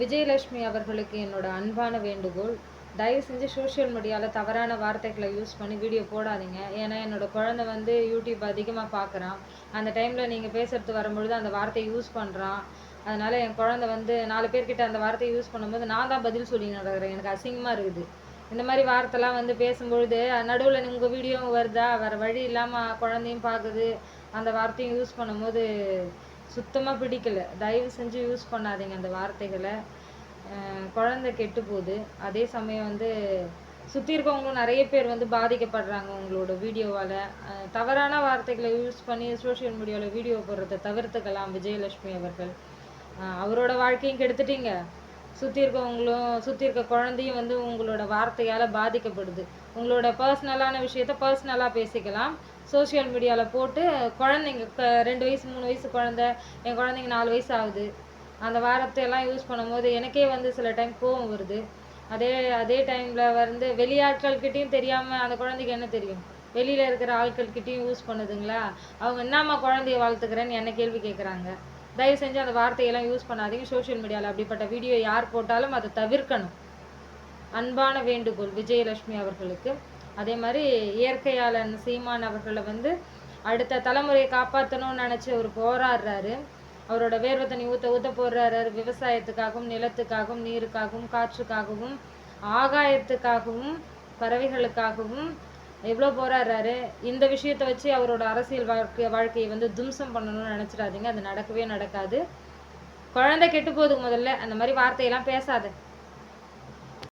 விஜயலட்சுமி அவர்களுக்கு என்னோட அன்பான வேண்டுகோள். தயவு செஞ்சு சோஷியல் மீடியாவில் தவறான வார்த்தைகளை யூஸ் பண்ணி வீடியோ போடாதீங்க. ஏன்னா என்னோட குழந்தை வந்து யூடியூப் அதிகமாக பார்க்குறான் அந்த டைமில் நீங்கள் பேசுறது வரும்பொழுது அந்த வார்த்தையை யூஸ் பண்ணுறான் அதனால் என் குழந்தை வந்து நாலு பேர்கிட்ட அந்த வார்த்தையை யூஸ் பண்ணும்போது நான் தான் பதில் சொல்லி நடக்கிறேன். எனக்கு அசிங்கமாக இருக்குது. இந்த மாதிரி வார்த்தைலாம் வந்து பேசும்பொழுது நடுவில் உங்கள் வீடியோ வருதா? வேறு வழி இல்லாமல் குழந்தையும் பார்க்குது அந்த வார்த்தையும் யூஸ் பண்ணும்போது சுத்தமாக பிடிக்கல. தயவு செஞ்சு யூஸ் பண்ணாதீங்க அந்த வார்த்தைகளை. குழந்தை கெட்டு போகுது. அதே சமயம் வந்து சுற்றி இருக்கவங்களும் நிறைய பேர் வந்து பாதிக்கப்படுறாங்க உங்களோட வீடியோவால். தவறான வார்த்தைகளை யூஸ் பண்ணி சோஷியல் மீடியாவில் வீடியோ போடுறதை தவிர்த்துக்கலாம் விஜயலட்சுமி அவர்கள். அவரோட வாழ்க்கையும் கெடுத்துட்டீங்க. சுற்றி இருக்கவங்களும் சுற்றி இருக்க குழந்தையும் வந்து உங்களோட வார்த்தையால் பாதிக்கப்படுது. உங்களோட பர்சனலான விஷயத்த பர்சனலாக பேசிக்கலாம். சோஷியல் மீடியாவில் போட்டு குழந்தைங்க க- ரெண்டு வயசு மூணு வயசு குழந்தை என் குழந்தைங்க நாலு வயசு ஆகுது. அந்த வாரத்தை எல்லாம் யூஸ் பண்ணும்போது எனக்கே வந்து சில டைம் கோவம் வருது. அதே அதே டைமில் வந்து வெளியாட்கள்கிட்டையும் தெரியாமல் அந்த குழந்தைக்கு என்ன தெரியும்? வெளியில் இருக்கிற ஆட்கள்கிட்டையும் யூஸ் பண்ணுதுங்களா? அவங்க என்னம்மா குழந்தைய வளர்த்துக்கிறேன்னு என்ன கேள்வி கேட்குறாங்க தயவு செஞ்சு அந்த வார்த்தையெல்லாம் யூஸ் பண்ணாதீங்க. சோஷியல் மீடியாவில் அப்படிப்பட்ட வீடியோ யார் போட்டாலும் அதை தவிர்க்கணும். அன்பான வேண்டுகோள் விஜயலட்சுமி அவர்களுக்கு. அதே மாதிரி இயற்கையாளன் சீமான் அவர்களை வந்து அடுத்த தலைமுறையை காப்பாற்றணும்னு நினச்சி அவர் போராடுறாரு. அவரோட வேர்வை தண்ணி ஊற்ற ஊற்ற போடுறாரு. விவசாயத்துக்காகவும் நிலத்துக்காகவும் நீருக்காகவும் காற்றுக்காகவும் ஆகாயத்துக்காகவும் பறவைகளுக்காகவும் எவ்வளோ போராடுறாரு. இந்த விஷயத்தை வச்சு அவரோட அரசியல் வாழ்க்கை வாழ்க்கையை வந்து தும்சம் பண்ணணும்னு நினச்சிடாதீங்க. அது நடக்கவே நடக்காது. குழந்தை கெட்டு போகுது முதல்ல. அந்த மாதிரி வார்த்தையெல்லாம் பேசாத.